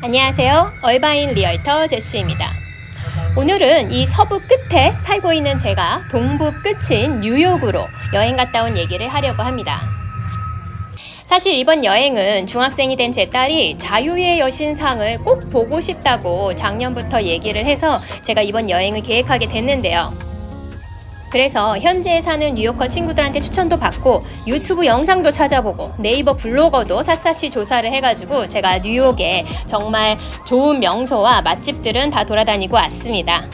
안녕하세요. 얼바인 리얼터 제시입니다. 오늘은 이 서부 끝에 살고 있는 제가 동부 끝인 뉴욕으로 여행 갔다 온 얘기를 하려고 합니다. 사실 이번 여행은 중학생이 된 제 딸이 자유의 여신상을 꼭 보고 싶다고 작년부터 얘기를 해서 제가 이번 여행을 계획하게 됐는데요. 그래서 현지에 사는 뉴요커 친구들한테 추천도 받고 유튜브 영상도 찾아보고 네이버 블로거도 샅샅이 조사를 해가지고 제가 뉴욕에 정말 좋은 명소와 맛집들은 다 돌아다니고 왔습니다.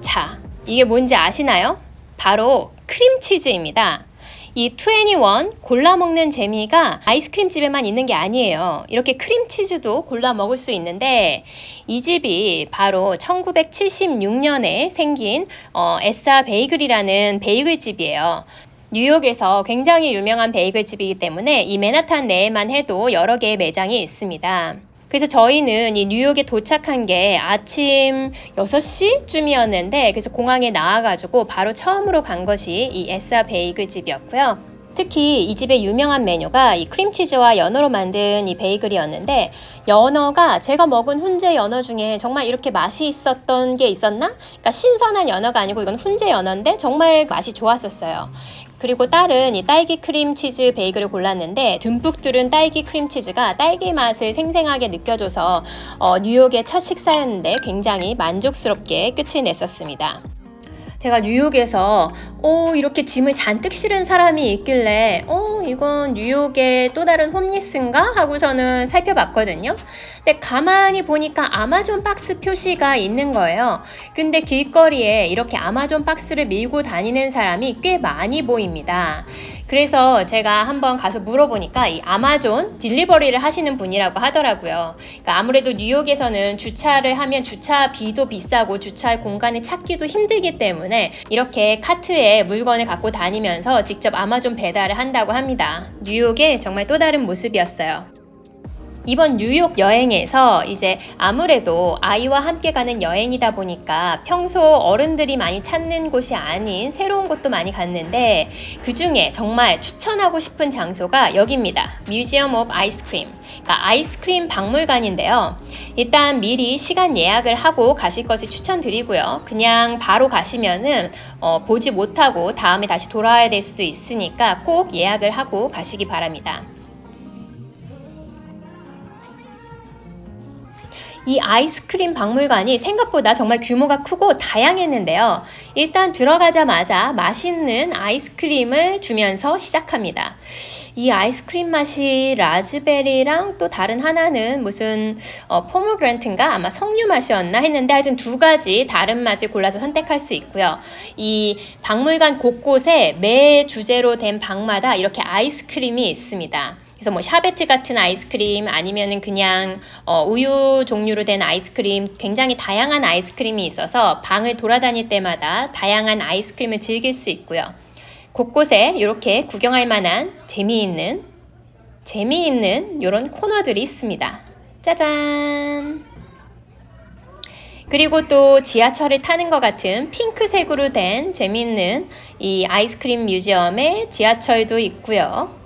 자, 이게 뭔지 아시나요? 바로 크림치즈입니다. 이 21 골라 먹는 재미가 아이스크림 집에만 있는 게 아니에요. 이렇게 크림치즈도 골라 먹을 수 있는데 이 집이 바로 1976년에 생긴 어, 에싸 베이글이라는 베이글 집이에요. 뉴욕에서 굉장히 유명한 베이글 집이기 때문에 이 맨하탄 내에만 해도 여러 개의 매장이 있습니다. 그래서 저희는 이 뉴욕에 도착한 게 아침 6시쯤이었는데 그래서 공항에 나와가지고 바로 처음으로 간 것이 이 에싸 베이글 집이었고요. 특히 이 집의 유명한 메뉴가 이 크림치즈와 연어로 만든 이 베이글이었는데 연어가 제가 먹은 훈제 연어 중에 정말 이렇게 맛이 있었던 게 있었나? 그러니까 신선한 연어가 아니고 이건 훈제 연어인데 정말 맛이 좋았었어요. 그리고 딸은 이 딸기 크림 치즈 베이글을 골랐는데 듬뿍 들은 딸기 크림 치즈가 딸기 맛을 생생하게 느껴줘서 어, 뉴욕의 첫 식사였는데 굉장히 만족스럽게 끝을 냈었습니다. 제가 뉴욕에서 어, 이렇게 짐을 잔뜩 실은 사람이 있길래 어, 이건 뉴욕의 또 다른 홈리스인가 하고서는 살펴봤거든요. 근데 가만히 보니까 아마존 박스 표시가 있는 거예요. 근데 길거리에 이렇게 아마존 박스를 밀고 다니는 사람이 꽤 많이 보입니다. 그래서 제가 한번 가서 물어보니까 이 아마존 딜리버리를 하시는 분이라고 하더라고요. 그러니까 아무래도 뉴욕에서는 주차를 하면 주차비도 비싸고 주차할 공간을 찾기도 힘들기 때문에 이렇게 카트에 물건을 갖고 다니면서 직접 아마존 배달을 한다고 합니다. 뉴욕의 정말 또 다른 모습이었어요. 이번 뉴욕 여행에서 이제 아무래도 아이와 함께 가는 여행이다 보니까 평소 어른들이 많이 찾는 곳이 아닌 새로운 곳도 많이 갔는데 그 중에 정말 추천하고 싶은 장소가 여기입니다. 뮤지엄 오브 아이스크림. 그러니까 아이스크림 박물관인데요. 일단 미리 시간 예약을 하고 가실 것을 추천드리고요. 그냥 바로 가시면은 어, 보지 못하고 다음에 다시 돌아와야 될 수도 있으니까 꼭 예약을 하고 가시기 바랍니다. 이 아이스크림 박물관이 생각보다 정말 규모가 크고 다양했는데요. 일단 들어가자마자 맛있는 아이스크림을 주면서 시작합니다. 이 아이스크림 맛이 라즈베리랑 또 다른 하나는 무슨 어, 포모그랜트인가 아마 석류 맛이었나 했는데 하여튼 두 가지 다른 맛을 골라서 선택할 수 있고요. 이 박물관 곳곳에 매 주제로 된 방마다 이렇게 아이스크림이 있습니다. 그래서 뭐 샤베트 같은 아이스크림 아니면은 그냥 어, 우유 종류로 된 아이스크림 굉장히 다양한 아이스크림이 있어서 방을 돌아다닐 때마다 다양한 아이스크림을 즐길 수 있고요. 곳곳에 이렇게 구경할 만한 재미있는 재미있는 이런 코너들이 있습니다. 짜잔! 그리고 또 지하철을 타는 것 같은 핑크색으로 된 재미있는 이 아이스크림 뮤지엄에 지하철도 있고요.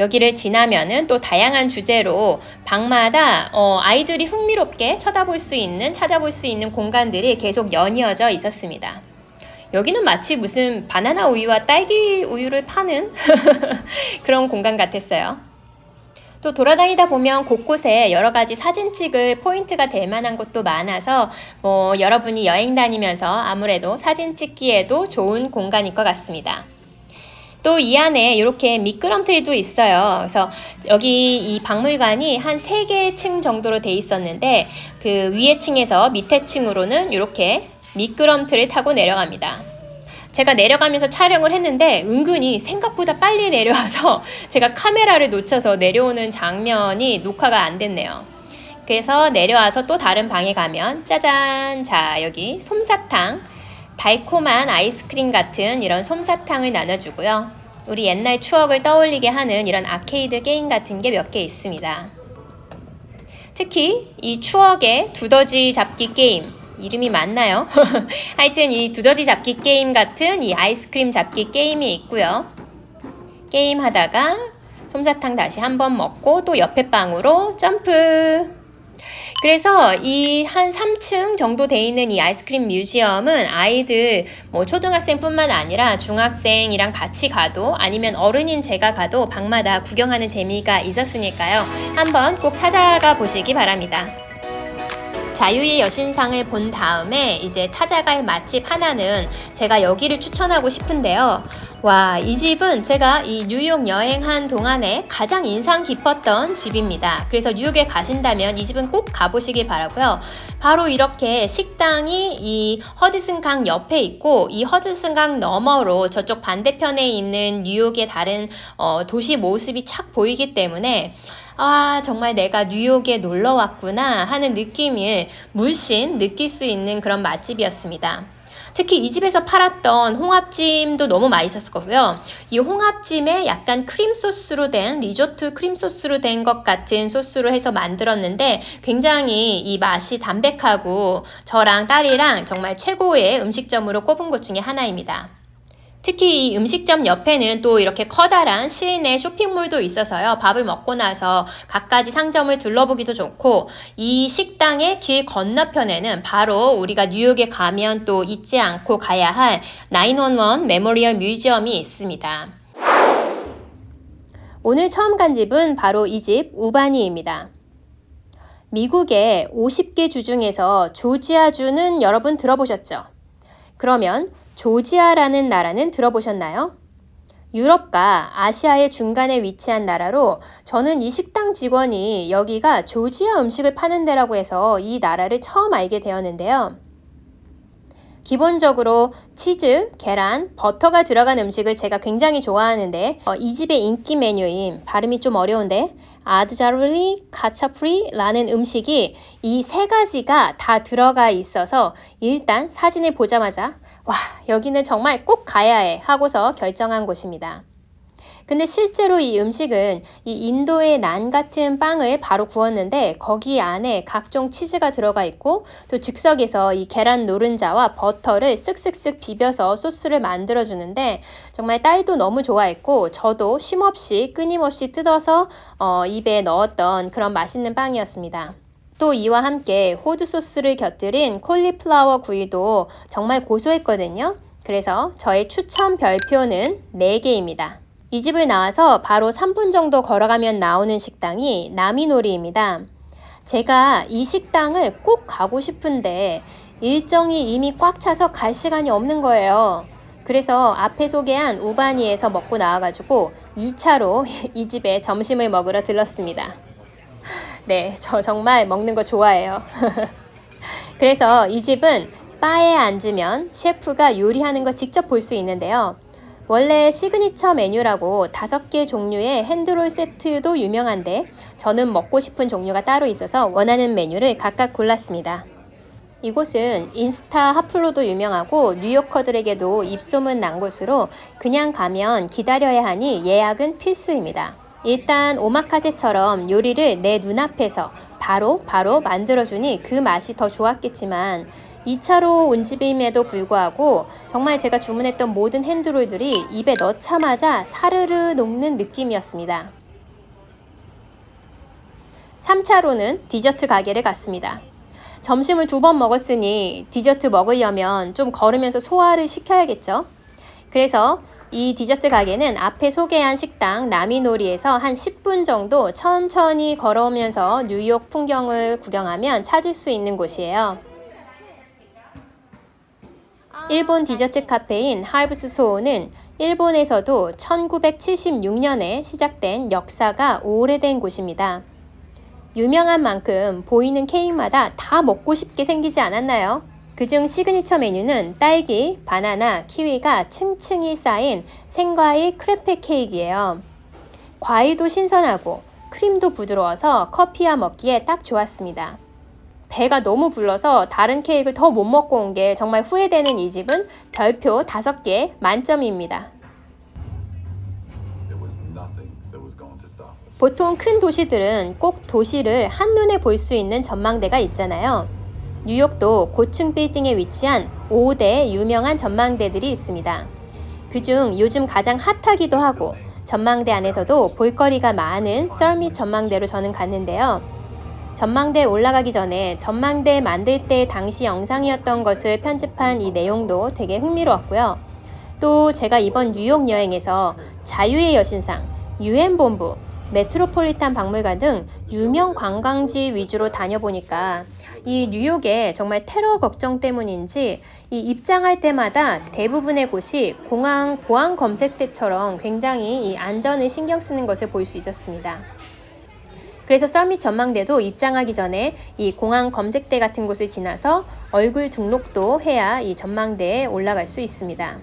여기를 지나면은 또 다양한 주제로 방마다 어, 아이들이 흥미롭게 쳐다볼 수 있는 찾아볼 수 있는 공간들이 계속 연이어져 있었습니다. 여기는 마치 무슨 바나나 우유와 딸기 우유를 파는 그런 공간 같았어요. 또 돌아다니다 보면 곳곳에 여러 가지 사진 찍을 포인트가 될 만한 곳도 많아서 뭐 여러분이 여행 다니면서 아무래도 사진 찍기에도 좋은 공간일 것 같습니다. 또 이 안에 이렇게 미끄럼틀도 있어요. 그래서 여기 이 박물관이 한 세개층 정도로 돼 있었는데 그 위에 층에서 밑에 층으로는 이렇게 미끄럼틀을 타고 내려갑니다. 제가 내려가면서 촬영을 했는데 은근히 생각보다 빨리 내려와서 제가 카메라를 놓쳐서 내려오는 장면이 녹화가 안 됐네요. 그래서 내려와서 또 다른 방에 가면 짜잔! 자, 여기 솜사탕. 달콤한 아이스크림 같은 이런 솜사탕을 나눠주고요. 우리 옛날 추억을 떠올리게 하는 이런 아케이드 게임 같은 게 몇 개 있습니다. 특히 이 추억의 두더지 잡기 게임 이름이 맞나요? 하여튼 이 두더지 잡기 게임 같은 이 아이스크림 잡기 게임이 있고요. 게임 하다가 솜사탕 다시 한번 먹고 또 옆에 방으로 점프. 그래서 이 한 3층 정도 돼 있는 이 아이스크림 뮤지엄은 아이들 뭐 초등학생뿐만 아니라 중학생이랑 같이 가도 아니면 어른인 제가 가도 방마다 구경하는 재미가 있었으니까요. 한번 꼭 찾아가 보시기 바랍니다. 자유의 여신상을 본 다음에 이제 찾아갈 맛집 하나는 제가 여기를 추천하고 싶은데요. 와, 이 집은 제가 이 뉴욕 여행한 동안에 가장 인상 깊었던 집입니다. 그래서 뉴욕에 가신다면 이 집은 꼭 가보시길 바라고요. 바로 이렇게 식당이 이 허드슨 강 옆에 있고 이 허드슨 강 너머로 저쪽 반대편에 있는 뉴욕의 다른 어, 도시 모습이 착 보이기 때문에 아, 정말 내가 뉴욕에 놀러 왔구나 하는 느낌을 물씬 느낄 수 있는 그런 맛집이었습니다. 특히 이 집에서 팔았던 홍합찜도 너무 맛있었을 거고요. 이 홍합찜에 약간 크림 소스로 된 리조트 크림 소스로 된 것 같은 소스로 해서 만들었는데 굉장히 이 맛이 담백하고 저랑 딸이랑 정말 최고의 음식점으로 꼽은 곳 중에 하나입니다. 특히 이 음식점 옆에는 또 이렇게 커다란 시내 쇼핑몰도 있어서요. 밥을 먹고 나서 갖가지 상점을 둘러보기도 좋고 이 식당의 길 건너편에는 바로 우리가 뉴욕에 가면 또 잊지 않고 가야 할 911 메모리얼 뮤지엄이 있습니다. 오늘 처음 간 집은 바로 이 집 우바니입니다. 미국의 50개 주 중에서 조지아주는 여러분 들어보셨죠? 그러면 조지아라는 나라는 들어보셨나요? 유럽과 아시아의 중간에 위치한 나라로 저는 이 식당 직원이 여기가 조지아 음식을 파는 데라고 해서 이 나라를 처음 알게 되었는데요. 기본적으로 치즈, 계란, 버터가 들어간 음식을 제가 굉장히 좋아하는데 어, 이 집의 인기 메뉴인 발음이 좀 어려운데 아드자르리 카차프리라는 음식이 이 세 가지가 다 들어가 있어서 일단 사진을 보자마자 와 여기는 정말 꼭 가야 해 하고서 결정한 곳입니다. 근데 실제로 이 음식은 이 인도의 난 같은 빵을 바로 구웠는데 거기 안에 각종 치즈가 들어가 있고 또 즉석에서 이 계란 노른자와 버터를 쓱쓱쓱 비벼서 소스를 만들어 주는데 정말 딸도 너무 좋아했고 저도 쉼없이 끊임없이 뜯어서 어, 입에 넣었던 그런 맛있는 빵이었습니다. 또 이와 함께 호두 소스를 곁들인 콜리플라워 구이도 정말 고소했거든요. 그래서 저의 추천 별표는 4개입니다. 이 집을 나와서 바로 3분 정도 걸어가면 나오는 식당이 나미노리입니다. 제가 이 식당을 꼭 가고 싶은데 일정이 이미 꽉 차서 갈 시간이 없는 거예요. 그래서 앞에 소개한 우바니에서 먹고 나와가지고 2차로 이 집에 점심을 먹으러 들렀습니다. 네, 저 정말 먹는 거 좋아해요. 그래서 이 집은 바에 앉으면 셰프가 요리하는 거 직접 볼 수 있는데요. 원래 시그니처 메뉴라고 다섯 개 종류의 핸드롤 세트도 유명한데 저는 먹고 싶은 종류가 따로 있어서 원하는 메뉴를 각각 골랐습니다. 이곳은 인스타 핫플로도 유명하고 뉴요커들에게도 입소문 난 곳으로 그냥 가면 기다려야 하니 예약은 필수입니다. 일단 오마카세처럼 요리를 내 눈앞에서 바로 바로 만들어주니 그 맛이 더 좋았겠지만 2차로 온 집임에도 불구하고 정말 제가 주문했던 모든 핸드롤들이 입에 넣자마자 사르르 녹는 느낌이었습니다. 3차로는 디저트 가게를 갔습니다. 점심을 두 번 먹었으니 디저트 먹으려면 좀 걸으면서 소화를 시켜야겠죠? 그래서 이 디저트 가게는 앞에 소개한 식당 나미노리에서 한 10분 정도 천천히 걸어오면서 뉴욕 풍경을 구경하면 찾을 수 있는 곳이에요. 일본 디저트 카페인 하이브스 소호는 일본에서도 1976년에 시작된 역사가 오래된 곳입니다. 유명한 만큼 보이는 케이크마다 다 먹고 싶게 생기지 않았나요? 그중 시그니처 메뉴는 딸기, 바나나, 키위가 층층이 쌓인 생과일 크레페 케이크예요. 과일도 신선하고 크림도 부드러워서 커피와 먹기에 딱 좋았습니다. 배가 너무 불러서 다른 케이크를 더 못 먹고 온 게 정말 후회되는 이 집은 별표 5개 만점입니다. 보통 큰 도시들은 꼭 도시를 한눈에 볼 수 있는 전망대가 있잖아요. 뉴욕도 고층 빌딩에 위치한 5대 유명한 전망대들이 있습니다. 그중 요즘 가장 핫하기도 하고 전망대 안에서도 볼거리가 많은 썰밋 전망대로 저는 갔는데요. 전망대에 올라가기 전에 전망대 만들 때 당시 영상이었던 것을 편집한 이 내용도 되게 흥미로웠고요. 또 제가 이번 뉴욕 여행에서 자유의 여신상, 유엔 본부, 메트로폴리탄 박물관 등 유명 관광지 위주로 다녀보니까 이 뉴욕에 정말 테러 걱정 때문인지 이 입장할 때마다 대부분의 곳이 공항 보안 검색대처럼 굉장히 이 안전을 신경 쓰는 것을 볼 수 있었습니다. 그래서 썰밋 전망대도 입장하기 전에 이 공항 검색대 같은 곳을 지나서 얼굴 등록도 해야 이 전망대에 올라갈 수 있습니다.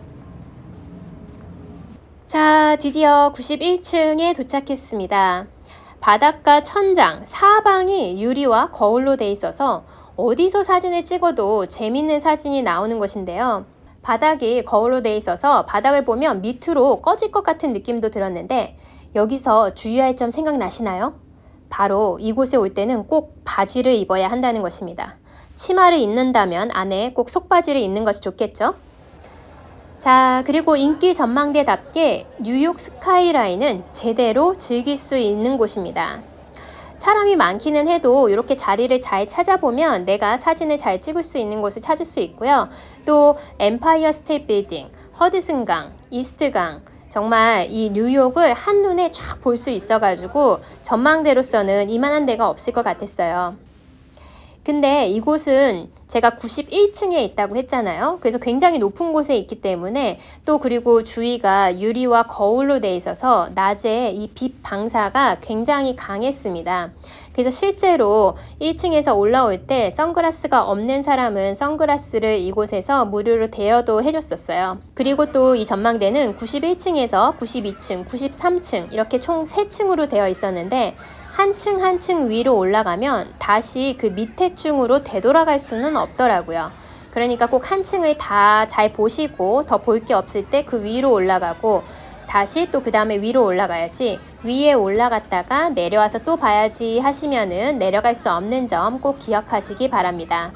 자, 드디어 91층에 도착했습니다. 바닷가 천장 사방이 유리와 거울로 돼 있어서 어디서 사진을 찍어도 재밌는 사진이 나오는 것인데요. 바닥이 거울로 돼 있어서 바닥을 보면 밑으로 꺼질 것 같은 느낌도 들었는데 여기서 주의할 점 생각나시나요? 바로 이곳에 올 때는 꼭 바지를 입어야 한다는 것입니다. 치마를 입는다면 안에 꼭 속바지를 입는 것이 좋겠죠? 자, 그리고 인기 전망대답게 뉴욕 스카이라인은 제대로 즐길 수 있는 곳입니다. 사람이 많기는 해도 이렇게 자리를 잘 찾아보면 내가 사진을 잘 찍을 수 있는 곳을 찾을 수 있고요. 또 엠파이어 스테이트 빌딩, 허드슨강, 이스트강 정말 이 뉴욕을 한눈에 쫙 볼 수 있어가지고 전망대로서는 이만한 데가 없을 것 같았어요. 근데 이곳은 제가 91층에 있다고 했잖아요. 그래서 굉장히 높은 곳에 있기 때문에 또 그리고 주위가 유리와 거울로 돼 있어서 낮에 이 빛 방사가 굉장히 강했습니다. 그래서 실제로 1층에서 올라올 때 선글라스가 없는 사람은 선글라스를 이곳에서 무료로 대여도 해줬었어요. 그리고 또 이 전망대는 91층에서 92층, 93층 이렇게 총 3층으로 되어 있었는데 한 층 한 층 위로 올라가면 다시 그 밑에 층으로 되돌아갈 수는 없더라고요. 그러니까 꼭 한 층을 다 잘 보시고 더 볼 게 없을 때 그 위로 올라가고 다시 또 그 다음에 위로 올라가야지 위에 올라갔다가 내려와서 또 봐야지 하시면은 내려갈 수 없는 점 꼭 기억하시기 바랍니다.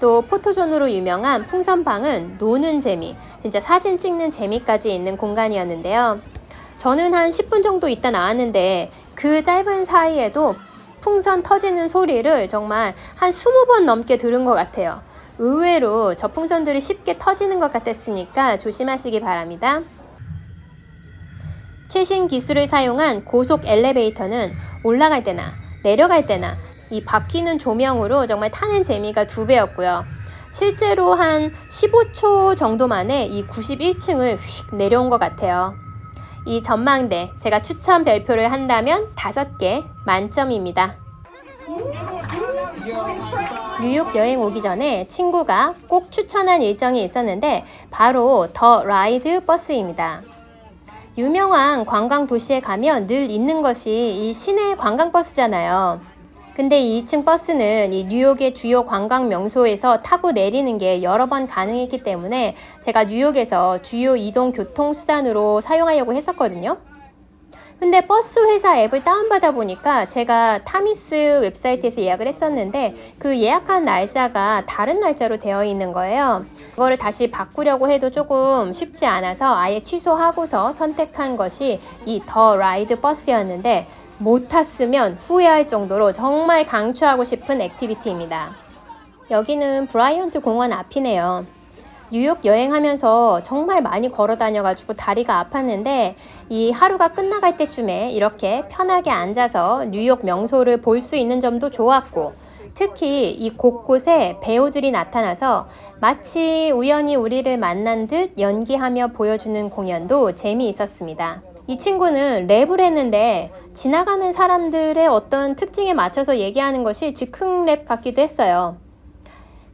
또 포토존으로 유명한 풍선방은 노는 재미, 진짜 사진 찍는 재미까지 있는 공간이었는데요. 저는 한 10분 정도 있다 나왔는데 그 짧은 사이에도 풍선 터지는 소리를 정말 한 20번 넘게 들은 것 같아요. 의외로 저 풍선들이 쉽게 터지는 것 같았으니까 조심하시기 바랍니다. 최신 기술을 사용한 고속 엘리베이터는 올라갈 때나 내려갈 때나 이 바퀴는 조명으로 정말 타는 재미가 두 배였고요. 실제로 한 15초 정도 만에 이 91층을 휙 내려온 것 같아요. 이 전망대 제가 추천 별표를 한다면 5개 만점입니다. 뉴욕 여행 오기 전에 친구가 꼭 추천한 일정이 있었는데 바로 더 라이드 버스입니다. 유명한 관광 도시에 가면 늘 있는 것이 이 시내 관광 버스잖아요. 근데 이 2층 버스는 이 뉴욕의 주요 관광 명소에서 타고 내리는 게 여러 번 가능했기 때문에 제가 뉴욕에서 주요 이동 교통 수단으로 사용하려고 했었거든요. 근데 버스 회사 앱을 다운받아 보니까 제가 타미스 웹사이트에서 예약을 했었는데 그 예약한 날짜가 다른 날짜로 되어 있는 거예요. 그거를 다시 바꾸려고 해도 조금 쉽지 않아서 아예 취소하고서 선택한 것이 이 더 라이드 버스였는데 못 탔으면 후회할 정도로 정말 강추하고 싶은 액티비티입니다. 여기는 브라이언트 공원 앞이네요. 뉴욕 여행하면서 정말 많이 걸어 다녀가지고 다리가 아팠는데 이 하루가 끝나갈 때쯤에 이렇게 편하게 앉아서 뉴욕 명소를 볼 수 있는 점도 좋았고 특히 이 곳곳에 배우들이 나타나서 마치 우연히 우리를 만난 듯 연기하며 보여주는 공연도 재미있었습니다. 이 친구는 랩을 했는데 지나가는 사람들의 어떤 특징에 맞춰서 얘기하는 것이 즉흥 랩 같기도 했어요.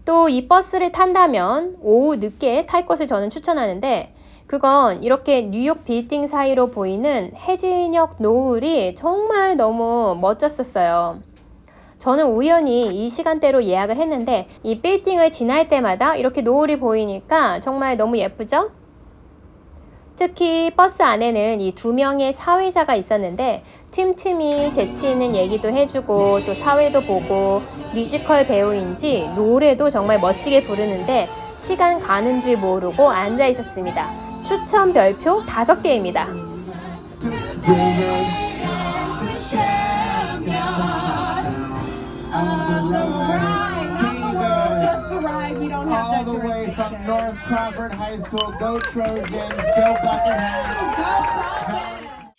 또 이 버스를 탄다면 오후 늦게 탈 것을 저는 추천하는데 그건 이렇게 뉴욕 빌딩 사이로 보이는 해질녘 노을이 정말 너무 멋졌었어요. 저는 우연히 이 시간대로 예약을 했는데 이 빌딩을 지날 때마다 이렇게 노을이 보이니까 정말 너무 예쁘죠? 특히 버스 안에는 이 두 명의 사회자가 있었는데 틈틈이 재치 있는 얘기도 해주고 또 사회도 보고 뮤지컬 배우인지 노래도 정말 멋지게 부르는데 시간 가는 줄 모르고 앉아 있었습니다. 추천 별표 다섯 개입니다. Crawford High School. Go Trojans, go Buccaneers.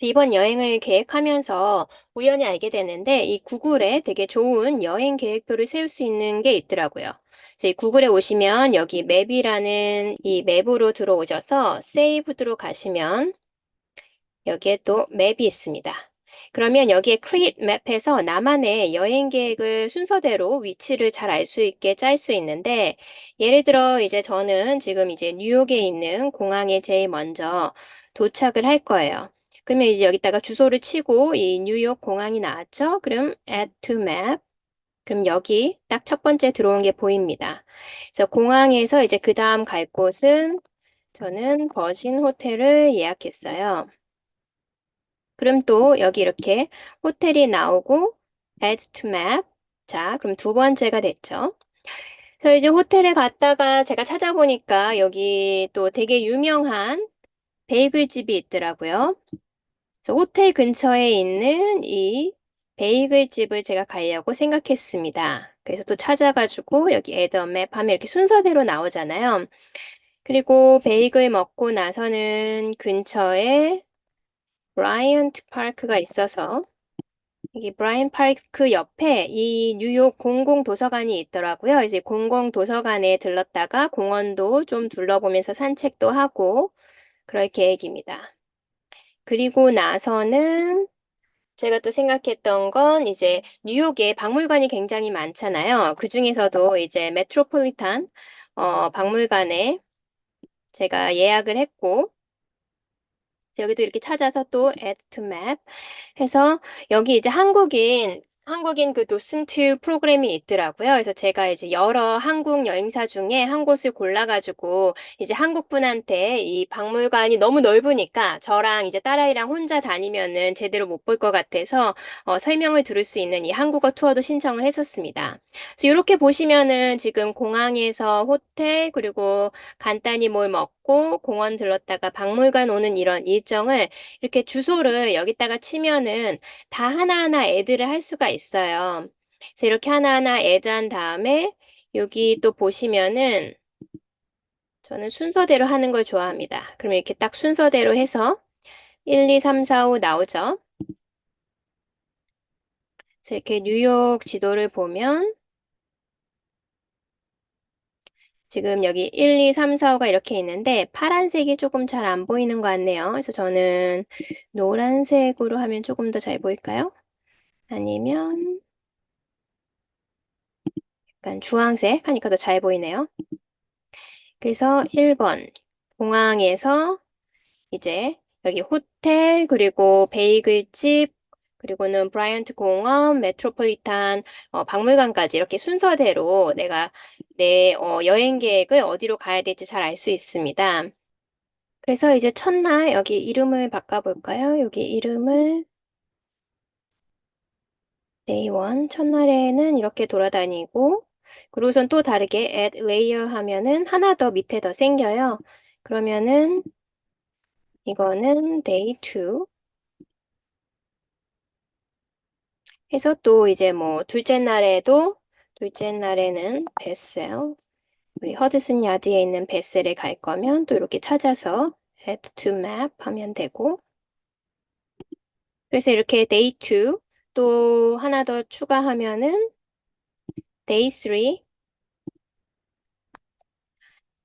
이번 여행을 계획하면서 우연히 알게 됐는데 이 구글에 되게 좋은 여행 계획표를 세울 수 있는 게 있더라고요. 이 구글에 오시면 여기 맵이라는 이 맵으로 들어오셔서 세이브드로 가시면 여기에 또 맵이 있습니다. 그러면 여기에 Create Map에서 나만의 여행 계획을 순서대로 위치를 잘 알 수 있게 짤 수 있는데 예를 들어 이제 저는 지금 이제 뉴욕에 있는 공항에 제일 먼저 도착을 할 거예요. 그러면 이제 여기다가 주소를 치고 이 뉴욕 공항이 나왔죠? 그럼 add to map. 그럼 여기 딱 첫 번째 들어온 게 보입니다. 그래서 공항에서 이제 그 다음 갈 곳은 저는 버진 호텔을 예약했어요. 그럼 또 여기 이렇게 호텔이 나오고 add to map. 자, 그럼 두 번째가 됐죠. 그래서 이제 호텔에 갔다가 제가 찾아보니까 여기 또 되게 유명한 베이글 집이 있더라고요. 그래서 호텔 근처에 있는 이 베이글 집을 제가 가려고 생각했습니다. 그래서 또 찾아가지고 여기 map 하면 이렇게 순서대로 나오잖아요. 그리고 베이글 먹고 나서는 근처에 브라이언트 파크가 있어서 여기 브라이언 파크 옆에 이 뉴욕 공공 도서관이 있더라고요. 이제 공공 도서관에 들렀다가 공원도 좀 둘러보면서 산책도 하고 그럴 계획입니다. 그리고 나서는 제가 또 생각했던 건 이제 뉴욕에 박물관이 굉장히 많잖아요. 그 중에서도 이제 메트로폴리탄 어, 박물관에 제가 예약을 했고 여기도 이렇게 찾아서 또 add to map 해서 여기 이제 한국인 한국인 그 도슨트 프로그램이 있더라고요. 그래서 제가 이제 여러 한국 여행사 중에 한 곳을 골라가지고 이제 한국 분한테 이 박물관이 너무 넓으니까 저랑 이제 딸아이랑 혼자 다니면은 제대로 못 볼 것 같아서 어, 설명을 들을 수 있는 이 한국어 투어도 신청을 했었습니다. 그래서 이렇게 보시면은 지금 공항에서 호텔 그리고 간단히 뭘 먹고 공원 들렀다가 박물관 오는 이런 일정을 이렇게 주소를 여기다가 치면은 다 하나하나 애드를 할 수가 있어요. 그래서 이렇게 하나하나 애드한 다음에 여기 또 보시면은 저는 순서대로 하는 걸 좋아합니다. 그럼 이렇게 딱 순서대로 해서 1, 2, 3, 4, 5 나오죠. 그래서 이렇게 뉴욕 지도를 보면 지금 여기 1, 2, 3, 4, 5가 이렇게 있는데 파란색이 조금 잘 안 보이는 것 같네요. 그래서 저는 노란색으로 하면 조금 더 잘 보일까요? 아니면 약간 주황색 하니까 더 잘 보이네요. 그래서 1번 공항에서 이제 여기 호텔 그리고 베이글집 그리고는 브라이언트 공원, 메트로폴리탄 어, 박물관까지 이렇게 순서대로 내가 내 어, 여행 계획을 어디로 가야 될지 잘 알 수 있습니다. 그래서 이제 첫날 여기 이름을 바꿔볼까요? 여기 이름을 Day 1 첫날에는 이렇게 돌아다니고 그리고선 또 다르게 add layer 하면은 하나 더 밑에 더 생겨요. 그러면은 이거는 day 2 해서 또 이제 뭐 둘째 날에도 둘째 날에는 베셀 우리 허드슨 야드에 있는 베셀에 갈 거면 또 이렇게 찾아서 add to map 하면 되고 그래서 이렇게 day 2 또 하나 더 추가하면은 day 3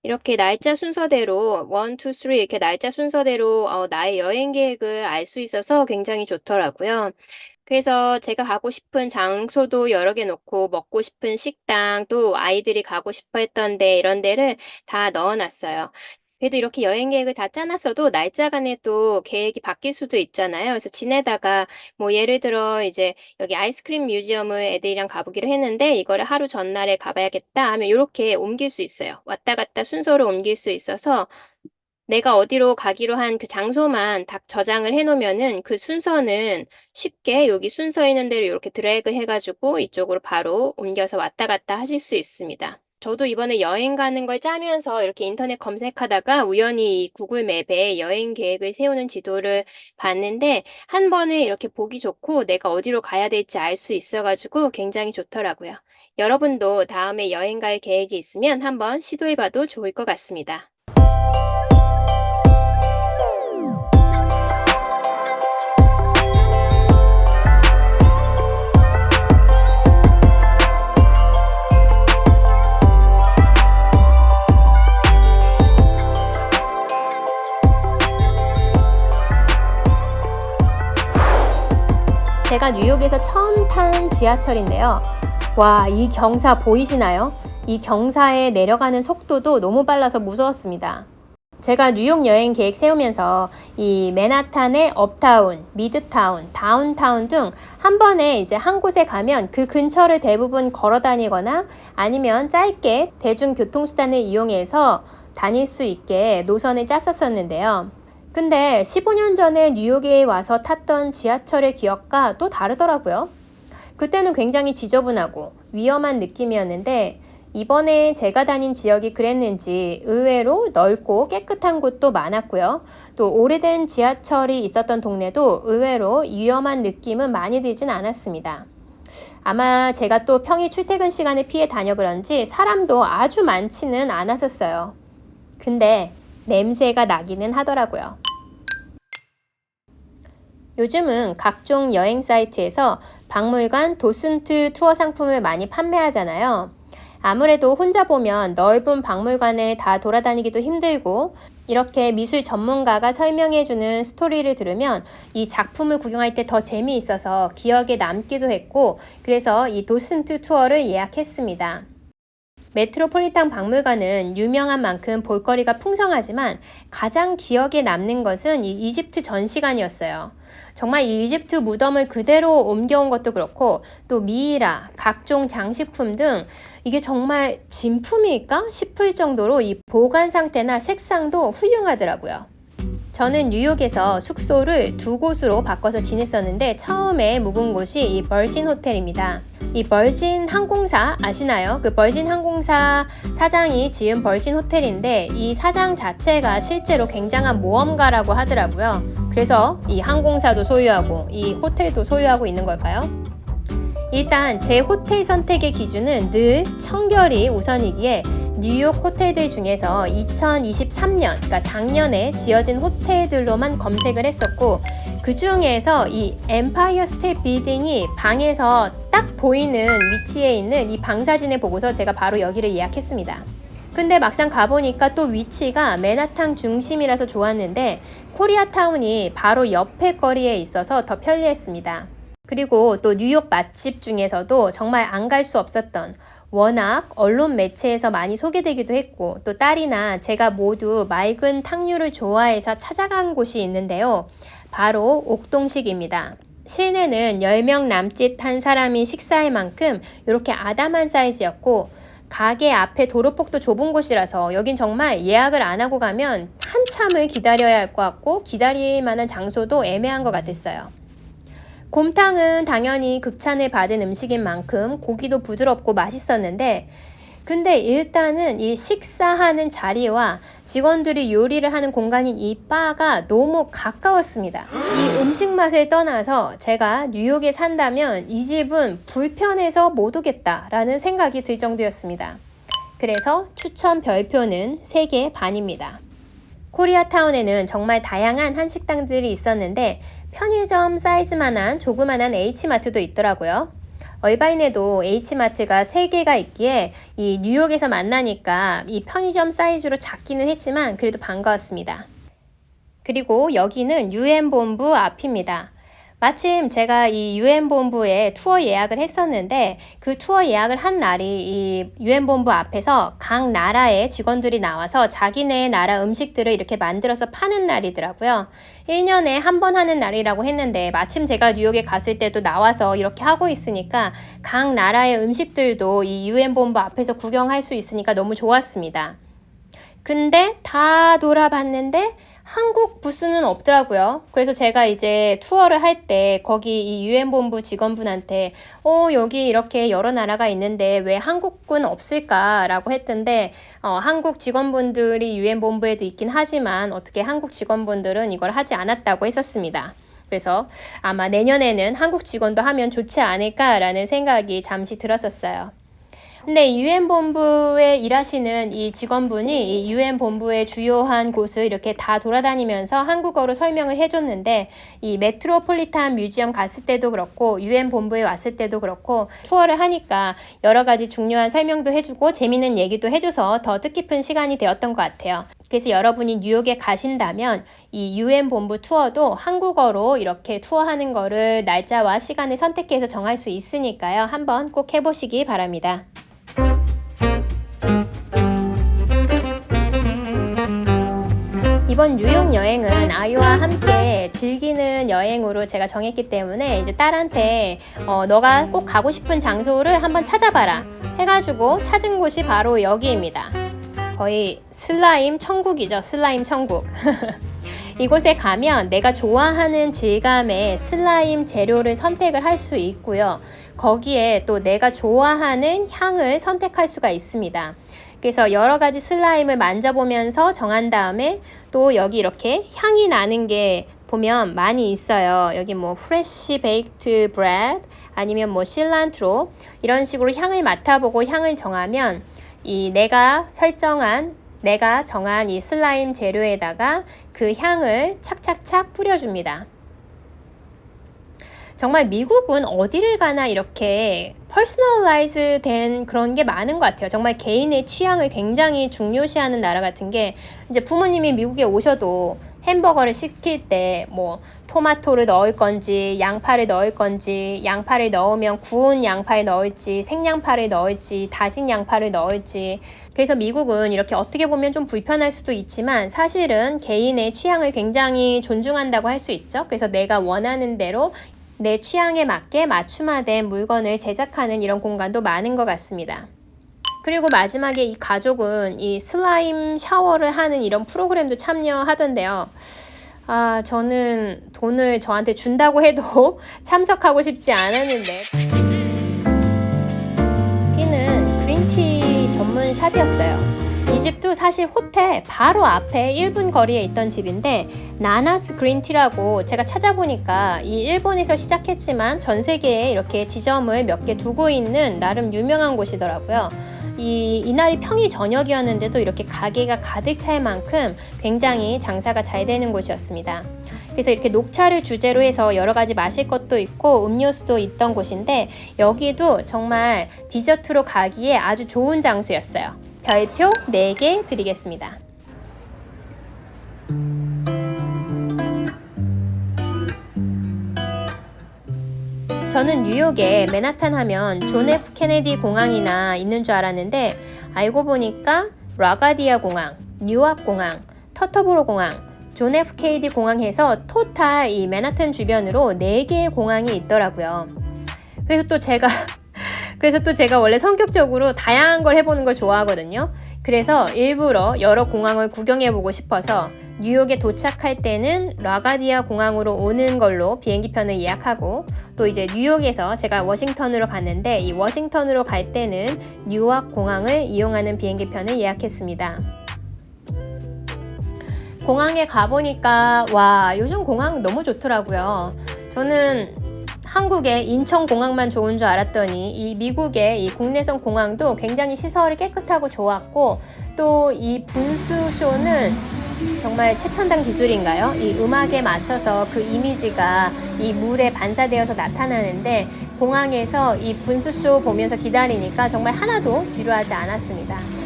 이렇게 날짜 순서대로 1, 2, 3 이렇게 날짜 순서대로 어, 나의 여행 계획을 알 수 있어서 굉장히 좋더라고요. 그래서 제가 가고 싶은 장소도 여러 개 놓고 먹고 싶은 식당 또 아이들이 가고 싶어 했던 데 이런 데를 다 넣어 놨어요. 그래도 이렇게 여행 계획을 다 짜놨어도 날짜 간에 또 계획이 바뀔 수도 있잖아요. 그래서 지내다가 뭐 예를 들어 이제 여기 아이스크림 뮤지엄을 애들이랑 가보기로 했는데 이거를 하루 전날에 가봐야겠다 하면 이렇게 옮길 수 있어요. 왔다 갔다 순서로 옮길 수 있어서 내가 어디로 가기로 한 그 장소만 딱 저장을 해놓으면은 그 순서는 쉽게 여기 순서 있는 대로 이렇게 드래그 해가지고 이쪽으로 바로 옮겨서 왔다 갔다 하실 수 있습니다. 저도 이번에 여행 가는 걸 짜면서 이렇게 인터넷 검색하다가 우연히 이 구글 맵에 여행 계획을 세우는 지도를 봤는데 한 번에 이렇게 보기 좋고 내가 어디로 가야 될지 알 수 있어가지고 굉장히 좋더라고요. 여러분도 다음에 여행 갈 계획이 있으면 한번 시도해봐도 좋을 것 같습니다. 제가 뉴욕에서 처음 탄 지하철인데요. 와, 이 경사 보이시나요? 이 경사에 내려가는 속도도 너무 빨라서 무서웠습니다. 제가 뉴욕 여행 계획 세우면서 이 맨하탄의 업타운, 미드타운, 다운타운 등 한 번에 이제 한 곳에 가면 그 근처를 대부분 걸어 다니거나 아니면 짧게 대중교통수단을 이용해서 다닐 수 있게 노선을 짰었었는데요. 근데 15년 전에 뉴욕에 와서 탔던 지하철의 기억과 또 다르더라고요. 그때는 굉장히 지저분하고 위험한 느낌이었는데 이번에 제가 다닌 지역이 그랬는지 의외로 넓고 깨끗한 곳도 많았고요. 또 오래된 지하철이 있었던 동네도 의외로 위험한 느낌은 많이 들진 않았습니다. 아마 제가 또 평일 출퇴근 시간에 피해 다녀 그런지 사람도 아주 많지는 않았었어요. 근데 냄새가 나기는 하더라고요. 요즘은 각종 여행 사이트에서 박물관, 도슨트 투어 상품을 많이 판매하잖아요. 아무래도 혼자 보면 넓은 박물관을 다 돌아다니기도 힘들고 이렇게 미술 전문가가 설명해주는 스토리를 들으면 이 작품을 구경할 때 더 재미있어서 기억에 남기도 했고 그래서 이 도슨트 투어를 예약했습니다. 메트로폴리탄 박물관은 유명한 만큼 볼거리가 풍성하지만 가장 기억에 남는 것은 이 이집트 전시관이었어요. 정말 이 이집트 무덤을 그대로 옮겨온 것도 그렇고 또 미이라, 각종 장식품 등 이게 정말 진품일까 싶을 정도로 이 보관 상태나 색상도 훌륭하더라고요. 저는 뉴욕에서 숙소를 두 곳으로 바꿔서 지냈었는데 처음에 묵은 곳이 이 벌진 호텔입니다. 이 벌진 항공사 아시나요? 그 벌진 항공사 사장이 지은 벌진 호텔인데 이 사장 자체가 실제로 굉장한 모험가라고 하더라고요. 그래서 이 항공사도 소유하고 이 호텔도 소유하고 있는 걸까요? 일단 제 호텔 선택의 기준은 늘 청결이 우선이기에 뉴욕 호텔들 중에서 2023년, 그러니까 작년에 지어진 호텔들로만 검색을 했었고 그 중에서 이 엠파이어 스테이트 빌딩이 방에서 딱 보이는 위치에 있는 이 방사진을 보고서 제가 바로 여기를 예약했습니다. 근데 막상 가보니까 또 위치가 맨하탄 중심이라서 좋았는데 코리아타운이 바로 옆에 거리에 있어서 더 편리했습니다. 그리고 또 뉴욕 맛집 중에서도 정말 안 갈 수 없었던 워낙 언론 매체에서 많이 소개되기도 했고 또 딸이나 제가 모두 맑은 탕류를 좋아해서 찾아간 곳이 있는데요. 바로 옥동식입니다. 실내는 10명 남짓 한 사람이 식사할 만큼 이렇게 아담한 사이즈였고 가게 앞에 도로폭도 좁은 곳이라서 여긴 정말 예약을 안 하고 가면 한참을 기다려야 할 것 같고 기다릴 만한 장소도 애매한 것 같았어요. 곰탕은 당연히 극찬을 받은 음식인 만큼 고기도 부드럽고 맛있었는데 근데 일단은 이 식사하는 자리와 직원들이 요리를 하는 공간인 이 바가 너무 가까웠습니다. 이 음식 맛을 떠나서 제가 뉴욕에 산다면 이 집은 불편해서 못 오겠다라는 생각이 들 정도였습니다. 그래서 추천 별표는 3개 반입니다. 코리아타운에는 정말 다양한 한식당들이 있었는데 편의점 사이즈만한 조그만한 H마트도 있더라고요. 얼바인에도 H마트가 3개가 있기에 이 뉴욕에서 만나니까 이 편의점 사이즈로 작기는 했지만 그래도 반가웠습니다. 그리고 여기는 UN 본부 앞입니다. 마침 제가 이 UN 본부에 투어 예약을 했었는데 그 투어 예약을 한 날이 이 UN 본부 앞에서 각 나라의 직원들이 나와서 자기네 나라 음식들을 이렇게 만들어서 파는 날이더라고요. 1년에 한 번 하는 날이라고 했는데 마침 제가 뉴욕에 갔을 때도 나와서 이렇게 하고 있으니까 각 나라의 음식들도 이 UN 본부 앞에서 구경할 수 있으니까 너무 좋았습니다. 근데 다 돌아봤는데 한국 부스는 없더라고요. 그래서 제가 이제 투어를 할 때 거기 이 유엔 본부 직원분한테 어 여기 이렇게 여러 나라가 있는데 왜 한국은 없을까라고 했던데 어, 한국 직원분들이 유엔 본부에도 있긴 하지만 어떻게 한국 직원분들은 이걸 하지 않았다고 했었습니다. 그래서 아마 내년에는 한국 직원도 하면 좋지 않을까라는 생각이 잠시 들었었어요. 근데 유엔 본부에 일하시는 이 직원분이 이 유엔 본부의 주요한 곳을 이렇게 다 돌아다니면서 한국어로 설명을 해줬는데 이 메트로폴리탄 뮤지엄 갔을 때도 그렇고 유엔 본부에 왔을 때도 그렇고 투어를 하니까 여러 가지 중요한 설명도 해주고 재밌는 얘기도 해줘서 더 뜻깊은 시간이 되었던 것 같아요. 그래서 여러분이 뉴욕에 가신다면 이 유엔 본부 투어도 한국어로 이렇게 투어하는 거를 날짜와 시간을 선택해서 정할 수 있으니까요. 한번 꼭 해보시기 바랍니다. 이번 뉴욕 여행은 아이와 함께 즐기는 여행으로 제가 정했기 때문에 이제 딸한테 어, 너가 꼭 가고 싶은 장소를 한번 찾아봐라 해가지고 찾은 곳이 바로 여기입니다. 거의 슬라임 천국이죠. 슬라임 천국. 이곳에 가면 내가 좋아하는 질감의 슬라임 재료를 선택을 할 수 있고요. 거기에 또 내가 좋아하는 향을 선택할 수가 있습니다. 그래서 여러 가지 슬라임을 만져보면서 정한 다음에 또 여기 이렇게 향이 나는 게 보면 많이 있어요. 여기 뭐 프레쉬 베이크드 브레드 아니면 뭐 실란트로 이런 식으로 향을 맡아보고 향을 정하면 이 내가 설정한 내가 정한 이 슬라임 재료에다가 그 향을 착착착 뿌려줍니다. 정말 미국은 어디를 가나 이렇게 퍼스널라이즈 된 그런 게 많은 것 같아요. 정말 개인의 취향을 굉장히 중요시하는 나라 같은 게 이제 부모님이 미국에 오셔도 햄버거를 시킬 때 뭐 토마토를 넣을 건지 양파를 넣을 건지 양파를 넣으면 구운 양파를 넣을지 생양파를 넣을지 다진 양파를 넣을지 그래서 미국은 이렇게 어떻게 보면 좀 불편할 수도 있지만 사실은 개인의 취향을 굉장히 존중한다고 할 수 있죠. 그래서 내가 원하는 대로 내 취향에 맞게 맞춤화된 물건을 제작하는 이런 공간도 많은 것 같습니다. 그리고 마지막에 이 가족은 이 슬라임 샤워를 하는 이런 프로그램도 참여하던데요. 아, 저는 돈을 저한테 준다고 해도 참석하고 싶지 않았는데. 여기는 그린티 전문 샵이었어요. 이 집도 사실 호텔 바로 앞에 1분 거리에 있던 집인데 나나스 그린티라고 제가 찾아보니까 이 일본에서 시작했지만 전 세계에 이렇게 지점을 몇 개 두고 있는 나름 유명한 곳이더라고요. 이, 이날이 평일 저녁이었는데도 이렇게 가게가 가득 찰 만큼 굉장히 장사가 잘 되는 곳이었습니다. 그래서 이렇게 녹차를 주제로 해서 여러 가지 마실 것도 있고 음료수도 있던 곳인데 여기도 정말 디저트로 가기에 아주 좋은 장소였어요. 별표 4개 드리겠습니다. 저는 뉴욕에 맨하탄 하면 존 F 케네디 공항이나 있는 줄 알았는데 알고 보니까 라가디아 공항, 뉴악 공항, 터터브로 공항, 존 F 케이디 공항에서 토탈 이 맨하탄 주변으로 4개의 공항이 있더라고요. 그래서 또 제가 그래서 또 제가 원래 성격적으로 다양한 걸 해보는 걸 좋아하거든요. 그래서 일부러 여러 공항을 구경해보고 싶어서 뉴욕에 도착할 때는 라가디아 공항으로 오는 걸로 비행기편을 예약하고 또 이제 뉴욕에서 제가 워싱턴으로 갔는데 이 워싱턴으로 갈 때는 뉴악 공항을 이용하는 비행기편을 예약했습니다. 공항에 가보니까 와 요즘 공항 너무 좋더라고요. 저는 한국의 인천공항만 좋은 줄 알았더니 이 미국의 이 국내선 공항도 굉장히 시설이 깨끗하고 좋았고 또 이 분수쇼는 정말 최첨단 기술인가요? 이 음악에 맞춰서 그 이미지가 이 물에 반사되어서 나타나는데 공항에서 이 분수쇼 보면서 기다리니까 정말 하나도 지루하지 않았습니다.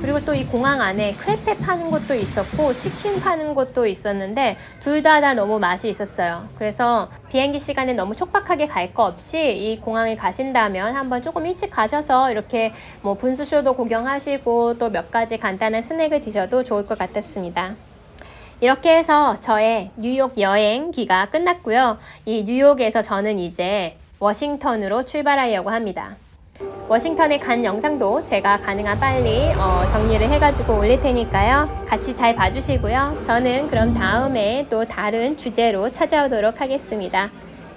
그리고 또 이 공항 안에 크레페 파는 곳도 있었고 치킨 파는 곳도 있었는데 둘 다 다 너무 맛이 있었어요. 그래서 비행기 시간에 너무 촉박하게 갈 거 없이 이 공항에 가신다면 한번 조금 일찍 가셔서 이렇게 뭐 분수쇼도 구경하시고 또 몇 가지 간단한 스낵을 드셔도 좋을 것 같았습니다. 이렇게 해서 저의 뉴욕 여행기가 끝났고요. 이 뉴욕에서 저는 이제 워싱턴으로 출발하려고 합니다. 워싱턴에 간 영상도 제가 가능한 빨리 어, 정리를 해가지고 올릴 테니까요. 같이 잘 봐주시고요. 저는 그럼 다음에 또 다른 주제로 찾아오도록 하겠습니다.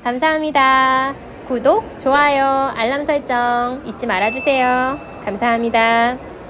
감사합니다. 구독, 좋아요, 알람 설정 잊지 말아주세요. 감사합니다.